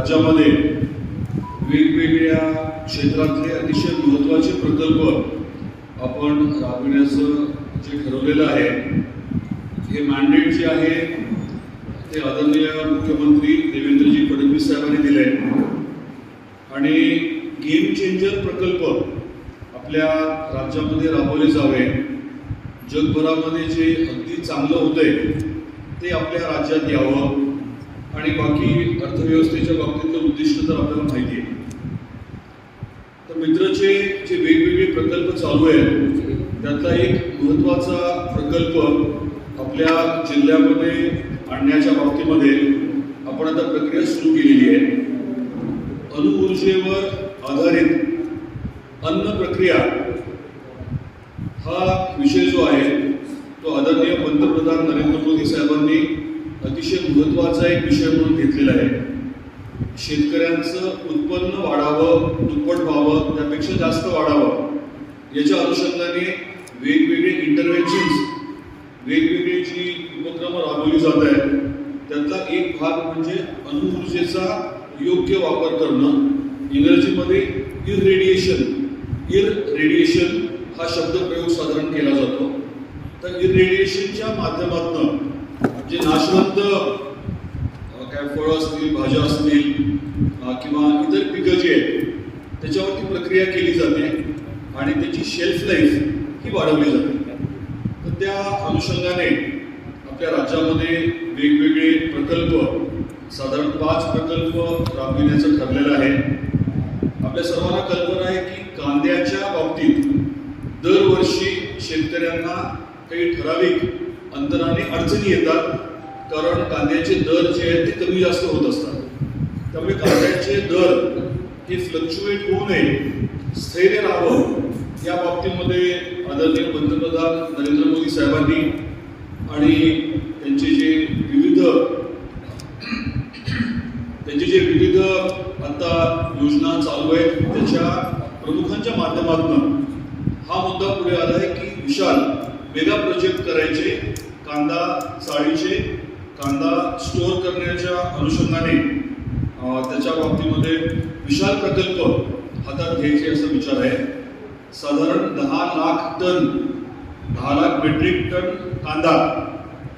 राज्यामध्ये वेगवेगळ्या क्षेत्रातले अतिशय महत्त्वाचे प्रकल्प आपण राबविण्याचं जे ठरवलेलं आहे हे मॅन्डेट जे आहे ते आदरणीय मुख्यमंत्री देवेंद्रजी फडणवीस साहेबांनी दिले आणि गेम चेंजर प्रकल्प आपल्या राज्यामध्ये राबवले जावे जगभरामध्ये जे अगदी चांगलं होतंय ते आपल्या राज्यात यावं. आणि बाकी अर्थव्यवस्थेच्या बाबतीतलं उद्दिष्ट तर आपल्याला माहिती आहे. तर मित्रचे जे वेगवेगळे प्रकल्प चालू आहेत त्यातला एक महत्त्वाचा प्रकल्प आपल्या जिल्ह्यामध्ये आणण्याच्या बाबतीमध्ये आपण आता प्रक्रिया सुरू केलेली आहे. अणुऊर्जेवर आधारित अन्न प्रक्रिया हा विषय जो आहे तो आदरणीय पंतप्रधान नरेंद्र मोदी साहेबांनी अतिशय महत्त्वाचा एक विषय म्हणून घेतलेला आहे. शेतकऱ्यांचं उत्पन्न वाढावं दुप्पट व्हावं त्यापेक्षा जास्त वाढावं याच्या अनुषंगाने वेगवेगळे इंटरव्हेन्शन्स वेगवेगळी जी उपक्रम राबवली जात आहेत त्यातला एक भाग म्हणजे अणुऊर्जेचा योग्य वापर करणं. इंग्रजीमध्ये इरेडिएशन इर रेडिएशन हा शब्दप्रयोग साधारण केला जातो. तर इररेडिएशनच्या माध्यमातून जे नाशवंत काय फळं असतील भाज्या असतील किंवा इतर पिकं जी आहेत त्याच्यावरती प्रक्रिया केली जाते आणि त्याची शेल्फ लाईफ ही वाढवली जाते. तर त्या अनुषंगाने आपल्या राज्यामध्ये वेगवेगळे प्रकल्प साधारण पाच प्रकल्प राबविण्याचं ठरलेलं आहे. आपल्या सर्वांना कल्पना आहे की कांद्याच्या बाबतीत दरवर्षी शेतकऱ्यांना काही ठराविक अंतराने अडचणी येतात कारण कांद्याचे दर जे आहेत ते कमी जास्त होत असतात. त्यामुळे कांद्याचे दर हे फ्लक्च्युएट होऊ नये स्थैर्य राहावं या बाबतीमध्ये आदरणीय पंतप्रधान नरेंद्र मोदी साहेबांनी आणि त्यांचे जे विविध त्यांचे जे विविध आता योजना चालू आहेत त्याच्या प्रमुखांच्या माध्यमातून हा मुद्दा पुढे आला आहे की विशाल मेगा प्रोजेक्ट करायचे कांदा साडीचे कांदा स्टोअर करण्याच्या अनुषंगाने त्याच्या बाबतीमध्ये विशाल प्रकल्प हातात घ्यायचे असा विचार आहे. साधारण दहा लाख टन दहा लाख मेट्रिक टन कांदा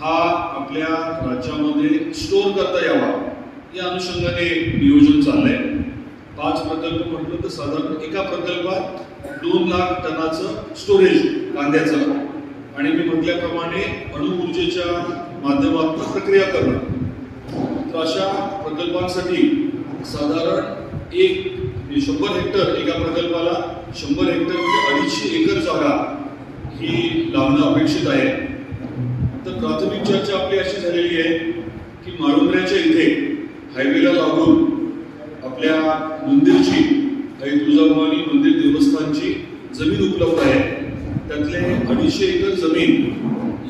हा आपल्या राज्यामध्ये स्टोअर करता यावा या अनुषंगाने नियोजन चाललंय. पाच प्रकल्प म्हटलं तर साधारण एका प्रकल्पात दोन लाख टनाचं स्टोरेज कांद्याचं. आणि मी म्हटल्याप्रमाणे अणुऊर्जेच्या माध्यमातून प्रक्रिया करणं. तर अशा प्रकल्पांसाठी साधारण एक म्हणजे शंभर हेक्टर एका प्रकल्पाला शंभर हेक्टर म्हणजे अडीचशे एकर जागा ही लावणं अपेक्षित आहे. तर प्राथमिक चर्चा आपली अशी झालेली आहे की माळुंब्र्याच्या इथे हायवेला लागून आपल्या मंदिरची काही तुळजाभवानी मंदिर देवस्थानची जमीन उपलब्ध आहे. त्यातले अडीचशे एकर जमीन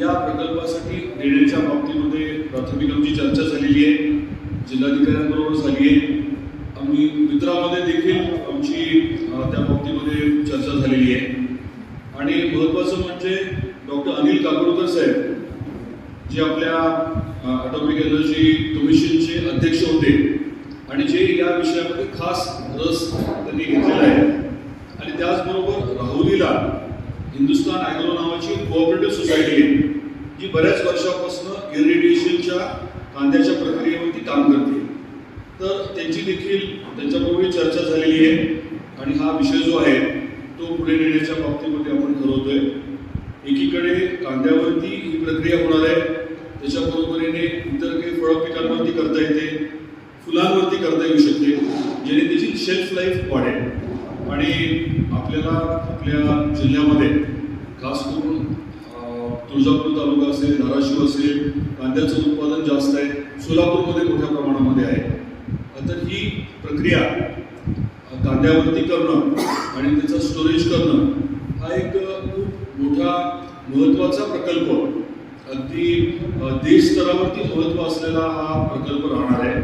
या प्रकल्पासाठी देण्याच्या बाबतीमध्ये प्राथमिक आमची चर्चा झालेली आहे. जिल्हाधिकाऱ्यांबरोबर झाली आहे. आम्ही मित्रामध्ये देखील आमची त्या बाबतीमध्ये चर्चा झालेली आहे. आणि महत्त्वाचं म्हणजे डॉक्टर अनिल काकोडकर साहेब जे आपल्या ऑटोमिक एनर्जी कमिशनचे अध्यक्ष होते आणि जे या विषयामध्ये खास रस त्यांनी घेतलेला आहे. आणि त्याचबरोबर राहुलीला हिंदुस्तान ॲग्रो नावाची कोऑपरेटिव्ह सोसायटी आहे जी बऱ्याच वर्षापासून इरिटेशनच्या कांद्याच्या प्रक्रियेवरती काम करते. तर त्यांची देखील त्यांच्यापूर्वी चर्चा झालेली आहे आणि हा विषय जो आहे तो पुढे नेण्याच्या बाबतीमध्ये आपण ठरवतोय. एकीकडे कांद्यावरती ही प्रक्रिया होणार आहे त्याच्या बरोबरीने इतर काही फळ पिकांवरती करता येते फुलांवरती करता येऊ शकते जेणे त्याची शेल्फ लाईफ वाढेल. आणि आपल्याला आपल्या जिल्ह्यामध्ये करून तुळजापूर तालुका असेल धाराशिव असेल कांद्याचं उत्पादन जास्त आहे सोलापूरमध्ये मोठ्या प्रमाणामध्ये आहे. तर ही प्रक्रिया कांद्यावरती करणं आणि त्याचं स्टोरेज करणं हा एक खूप मोठा महत्त्वाचा प्रकल्प. अगदी देश स्तरावरती महत्त्व असलेला हा प्रकल्प राहणार आहे.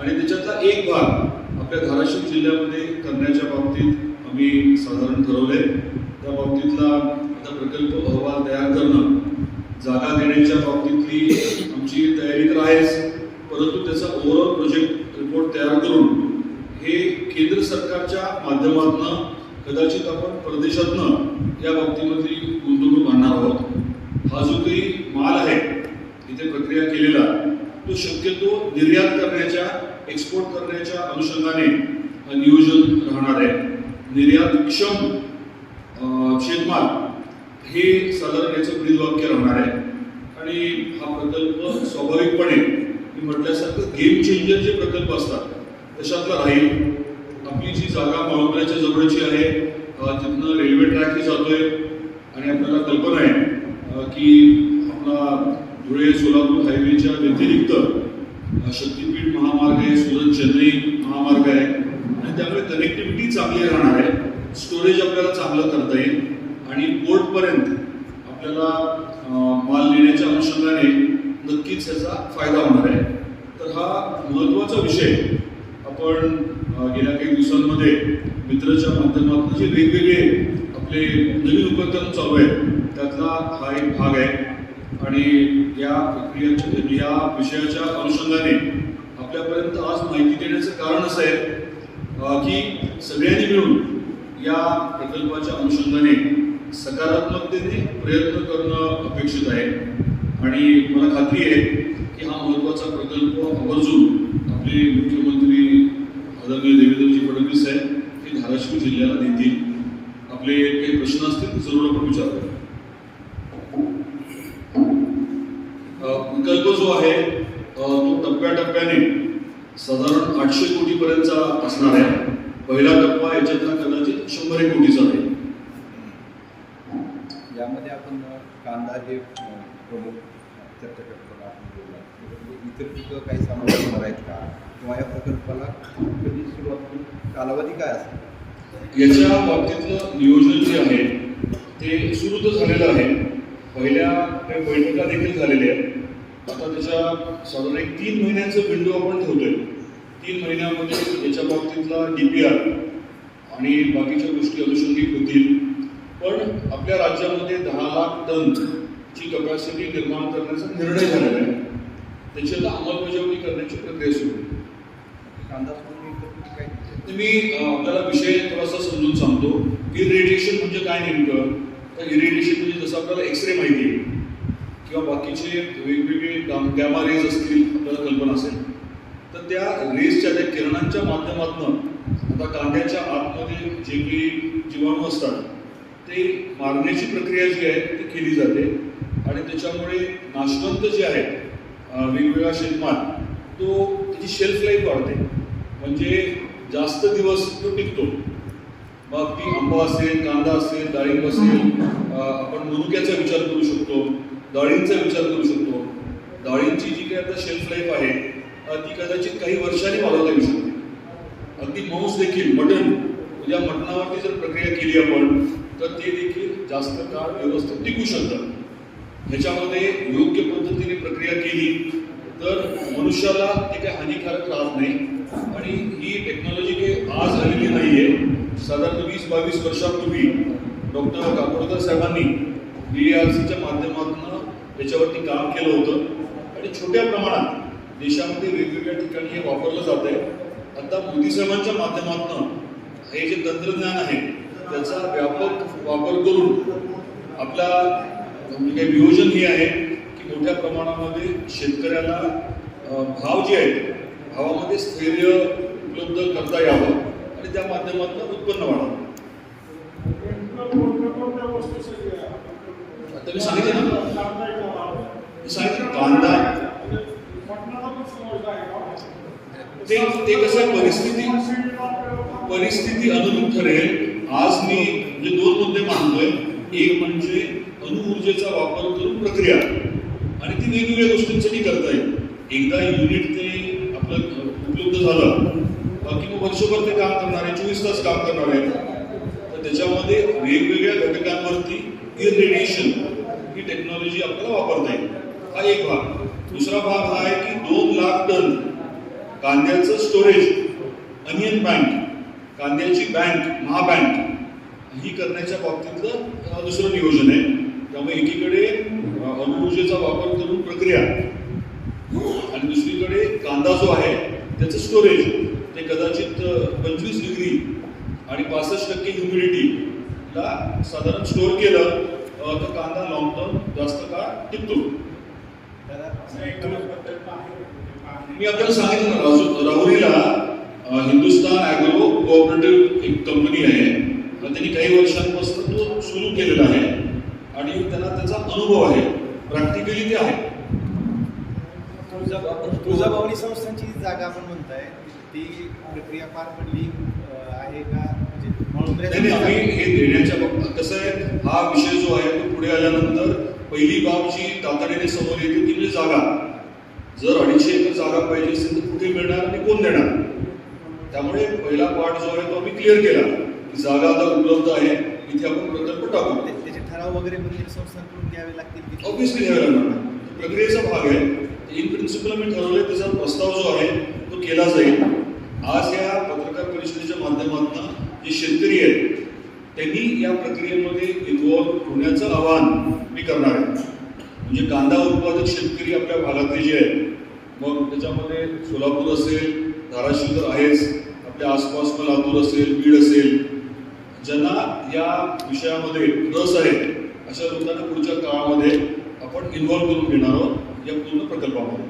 आणि त्याच्यातला एक भाग आपल्या धाराशिव जिल्ह्यामध्ये करण्याच्या बाबतीत आम्ही साधारण ठरवले त्या बाबतीतला प्रकल्प अहवाल तयार करणं. जागा देण्याच्या बाबतीतली आमची तयारी तर आहेच परंतु त्याचा ओव्हरऑल प्रोजेक्ट रिपोर्ट तयार करून हे केंद्र सरकारच्या माध्यमातून कदाचित आपण परदेशातनं या बाबतीमध्ये गुंतवणूक आणणार आहोत. हा जो काही माल आहे इथे प्रक्रिया केलेला तो शक्यतो निर्यात करण्याच्या एक्सपोर्ट करण्याच्या अनुषंगाने नियोजन राहणार आहे. निर्यातक्षम शेतमाल हे साधारण याचं वाक्य राहणार आहे आणि हा प्रकल्प स्वाभाविकपणे मी म्हटल्यासारखं गेम चेंजर जे प्रकल्प असतात तशातला राहील. आपली जी जागा माळुंबऱ्याच्या जवळची आहे अं, तिथनं रेल्वे ट्रॅकही जातोय आणि आपल्याला कल्पना आहे की आपला धुळे सोलापूर हायवेच्या व्यतिरिक्त शक्तीपीठ महामार्ग आहे सुरत चेन्नई महामार्ग आहे आणि त्यामुळे कनेक्टिव्हिटी चांगली राहणार आहे स्टोरेज आपल्याला चांगलं करता येईल. आणि पोर्टपर्यंत आपल्याला माल नेण्याच्या अनुषंगाने नक्कीच याचा फायदा होणार आहे. तर हा महत्त्वाचा विषय आपण गेल्या काही दिवसांमध्ये मित्रच्या माध्यमातून जे वेगवेगळे आपले नवीन उपक्रम चालू आहेत त्यातला हा एक भाग आहे. आणि या प्रक्रियेच्या या विषयाच्या अनुषंगाने आपल्यापर्यंत आज माहिती देण्याचं कारण असं आहे की सगळ्यांनी मिळून या प्रकल्पाच्या अनुषंगाने सकारात्मकतेने प्रयत्न करणं अपेक्षित आहे. आणि मला खात्री आहे की हा महत्त्वाचा प्रकल्प आवर्जून आपले मुख्यमंत्री आदरणीय देवेंद्रजी फडणवीस साहेब हे धाराशिव जिल्ह्याला देतील. आपले काही प्रश्न असतील तर जरूर आपण विचारतो प्रकल्प जो आहे तो टप्प्याटप्प्याने साधारण आठशे कोटीपर्यंतचा असणार आहे. पहिला टप्पा याच्यातला कदाचित शंभर एक कोटीचा आहे त्यामध्ये आपण कांदा हे प्रमुख चर्चा करतो आपण बोलला म्हणजे इतर पिकं काही समावेश होणार आहेत का? किंवा या प्रकल्पाला कधी सुरुवात कालावधी काय असेल? याच्या बाबतीतलं नियोजन जे आहे ते सुरू तर झालेलं आहे. पहिल्या काही बैठका देखील झालेल्या आहेत. आता त्याच्या साधारण एक तीन महिन्याचं विंडो आपण ठेवतोय. तीन महिन्यामध्ये याच्या बाबतीतला डी पी आर आणि बाकीच्या गोष्टी अनुषंगिक होतील. पण आपल्या राज्यामध्ये दहा लाख टनची कपॅसिटी निर्माण करण्याचा निर्णय झालेला आहे. त्याची आता अंमलबजावणी करण्याची प्रक्रिया सुरू मी आपल्याला विषय थोडासा समजून सांगतो. इरिडिएशन म्हणजे काय नेमकं? तर इरिडिएशन म्हणजे जसं आपल्याला एक्सरे माहिती आहे. किंवा बाकीचे वेगवेगळे गॅमा रेज असतील आपल्याला कल्पना असेल. तर त्या रेजच्या त्या किरणांच्या माध्यमातून आता कांद्याच्या आतमध्ये जे काही जीवाणू असतात ते मारण्याची प्रक्रिया जी आहे ती केली जाते. आणि त्याच्यामुळे नाशवंत जे आहे वेगवेगळा शेतमाल तो त्याची शेल्फ लाईफ वाढते. म्हणजे जास्त दिवस तो टिकतो. मग ती आंबा असेल कांदा असेल डाळिंब असेल आपण मुरुक्याचा विचार करू शकतो डाळींचा विचार करू शकतो. डाळींची जी काही आता शेल्फ लाईफ आहे ती कदाचित काही वर्षांनी वाढवता येऊ शकते. अगदी मांस देखील मटण. या मटणावरती जर प्रक्रिया केली आपण तर ते देखील जास्त काळ व्यवस्थित टिकू शकतं ह्याच्यामध्ये योग्य पद्धतीने प्रक्रिया केली तर मनुष्याला ते काही हानिकारक राहत नाही. आणि ही टेक्नॉलॉजी काही आज आलेली नाहीये. साधारण वीस बावीस वर्षापूर्वी डॉक्टर काकोडकर साहेबांनी डी आर सीच्या माध्यमातून याच्यावरती काम केलं होतं. आणि छोट्या प्रमाणात देशामध्ये वेगवेगळ्या ठिकाणी हे वापरलं जात आहे आता मोदी साहेबांच्या माध्यमातून हे जे तंत्रज्ञान आहे त्याचा व्यापक वापर करून आपला म्हणजे काही नियोजन हे आहे की मोठ्या प्रमाणामध्ये शेतकऱ्याला भाव जे आहेत भावामध्ये स्थैर्य उपलब्ध करता यावं आणि त्या माध्यमातून उत्पन्न वाढावं. आता मी सांगितलं ना? मी सांगितलं कांदा ते ते कसं परिस्थिती परिस्थिती अनुरूप ठरेल. आज मी म्हणजे दोन मुद्दे मांडतोय एक म्हणजे अणुऊर्जेचा वापर करून प्रक्रिया. आणि ती वेगवेगळ्या गोष्टींसाठी करता येईल. एकदा युनिट ते आपलं उपलब्ध झालं. बाकी मग वर्षभर ते काम करणार आहे चोवीस तास काम करणार. आहे तर त्याच्यामध्ये वेगवेगळ्या घटकांवरती इरेडिएशन ही टेक्नॉलॉजी आपल्याला वापरता येईल. हा एक भाग. दुसरा भाग हा आहे की दोन लाख टन कांद्याचं स्टोरेज अनियन बँक कांद्याची बँक महाबँक ही करण्याच्या बाबतीतलं दुसरं नियोजन आहे. त्यामुळे एकीकडे अणुऊर्जेचा वापर करून प्रक्रिया आणि दुसरीकडे कांदा जो आहे त्याचं स्टोरेज ते कदाचित पंचवीस डिग्री आणि पासष्ट टक्के ह्युमिडिटीला साधारण स्टोअर केलं तर कांदा लॉंग टर्म जास्त काळ टिकतो? मी आपल्याला सांगितलं राजू राहुरीला हिंदुस्तान ॲग्रो कोऑपरेटिव्ह एक कंपनी आहे. त्यांनी काही वर्षांपासून तो सुरू केलेला आहे. आणि त्यांना त्याचा अनुभव आहे. प्रॅक्टिकली ते आहे. तुळजा तुळजाभवानी संस्थांची जागा आपण म्हणताय. ती प्रक्रिया पार पडली आहे का? म्हणजे आम्ही हे देण्याच्या बाबतीत कसं आहे हा विषय जो आहे तो पुढे आल्यानंतर पहिली बाब जी तातडीने समोर येते ती म्हणजे जागा. जर अडीचशे एकर जागा पाहिजे असेल तर कुठे मिळणार आणि कोण देणार? त्यामुळे पहिला पार्ट जो आहे तो आम्ही क्लिअर केला. की जागा आता उपलब्ध आहे. इथे आपण प्रकल्प टाकू. त्याचे ठराव वगैरे मंदिर संस्थांकडून घ्यावे लागतील की ऑब्व्हियसली घ्यावे लागणार प्रक्रियेचा भाग आहे. इन प्रिन्सिपल आम्ही ठरवलंय त्याचा प्रस्ताव जो आहे तो केला जाईल. आज या पत्रकार परिषदेच्या माध्यमातून जे शेतकरी आहेत त्यांनी या प्रक्रियेमध्ये इन्व्हॉल्व होण्याचं आवाहन मी करणार आहे. म्हणजे कांदा उत्पादक शेतकरी आपल्या भागातले जे आहेत मग त्याच्यामध्ये सोलापूर असेल धाराशिव तर आहेच. आपल्या आसपास लातूर असेल बीड असेल ज्यांना या विषयामध्ये रस आहे अशा लोकांना पुढच्या काळामध्ये आपण इन्व्हॉल्व करून घेणार आहोत या पूर्ण प्रकल्पामध्ये.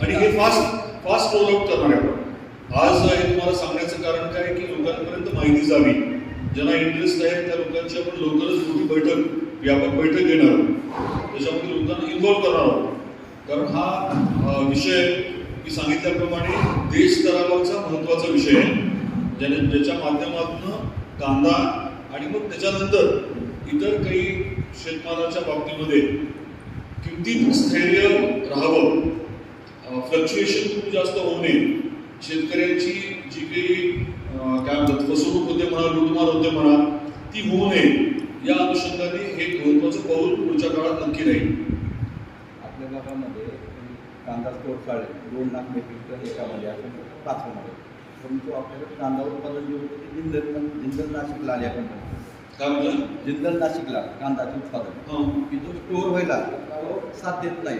आणि हे फास्ट फास्ट रोल आउट करणार आहे आपण. आज हे तुम्हाला सांगण्याचं कारण काय की लोकांपर्यंत माहिती जावी. ज्यांना इंटरेस्ट आहे त्या लोकांची आपण लवकरच मोठी बैठक व्यापक बैठक घेणार आहोत. त्याच्यामध्ये लोकांना इन्व्हॉल्व करणार आहोत. कारण हा विषय मी सांगितल्याप्रमाणे देश स्तरावरचा महत्त्वाचा विषय आहे. ज्याने ज्याच्या माध्यमातून कांदा आणि मग त्याच्यानंतर इतर काही शेतमालाच्या बाबतीमध्ये किमतीत स्थैर्य राहावं. फ्लक्च्युएशन खूप जास्त होऊ नये. शेतकऱ्यांची जी काही काय म्हणतात फसवणूक होते म्हणा लुटमार होते म्हणा ती होऊ नये. या अनुषंगाने हे एक महत्वाचं पाऊल पुढच्या काळात नक्की राहील. चालेल दोन लाख मेट्रिक टन एकामध्ये आपण पाच होणार परंतु आपल्याकडे कांदा उत्पादन जे होतं ते जिंदल जिंदल नाशिकला आले आपण जिंदल नाशिकला कांदाचे उत्पादन हां की जो स्टोअर व्हायला तो साथ देत नाही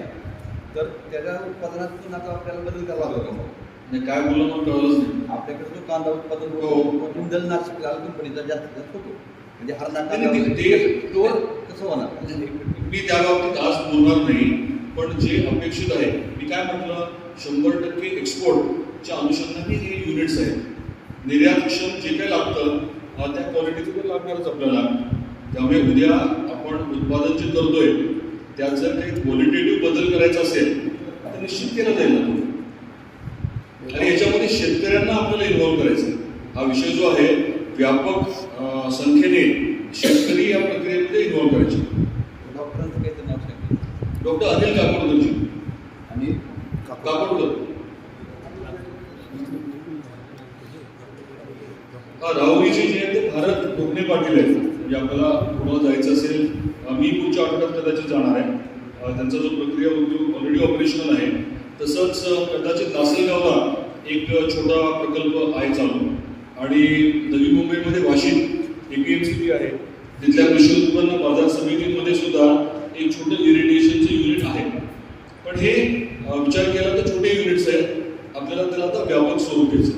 तर त्याच्या उत्पादनातून आता आपल्याला बदल करावा लागतो मग नाही काय बोललं मला कळलंच नाही आपल्याकडे जो कांदा उत्पादन हो. होतो तो जिंदल नाशिकला कंपनीचा जास्तीत जास्त होतो म्हणजे हर नाही, नाही, ते- ते- स्टोअर कसं होणार मी त्या बाबतीत आज बोलणार नाही पण जे अपेक्षित आहे मी काय म्हटलं शंभर टक्के एक्सपोर्टच्या अनुषंगाने हे युनिट्स आहेत निर्यातक्षम जे काही लागतं त्या क्वालिटीचं पण लागणारच आपल्याला त्यामुळे उद्या आपण उत्पादन जे करतोय त्यात जर काही क्वालिटेटिव्ह बदल करायचा असेल तर निश्चित केला जाईल ना तो. आणि याच्यामध्ये शेतकऱ्यांना आपल्याला इन्व्हॉल्व करायचं आहे. हा विषय जो आहे व्यापक संख्येने शेतकरी या प्रक्रियेमध्ये इन्व्हॉल्व्ह करायचे डॉक्टरांचं काही नाव सांगितलं डॉक्टर अनिल काकोडकरजी आणि काकोडकर. हा राहुरीचे जे आहे ते भारत कोकणे पाटील आहेत. म्हणजे आपल्याला पुढं जायचं असेल मी पुढच्या आठवड्यात कदाचित जाणार आहे. त्यांचा जो प्रक्रिया उद्योग ऑलरेडी ऑपरेशनल आहे. तसंच कदाचित लासलगावला एक छोटा प्रकल्प आहे चालू. आणि नवी मुंबईमध्ये वाशिम एपीएमसी आहे. तिथल्या कृषी उत्पन्न बाजार समितीमध्ये सुद्धा एक छोटं इरिटेशनचं युनिट आहे. पण हे विचार केला तर छोटे युनिट्स आहेत. आपल्याला त्याला आता व्यापक स्वरूप द्यायचं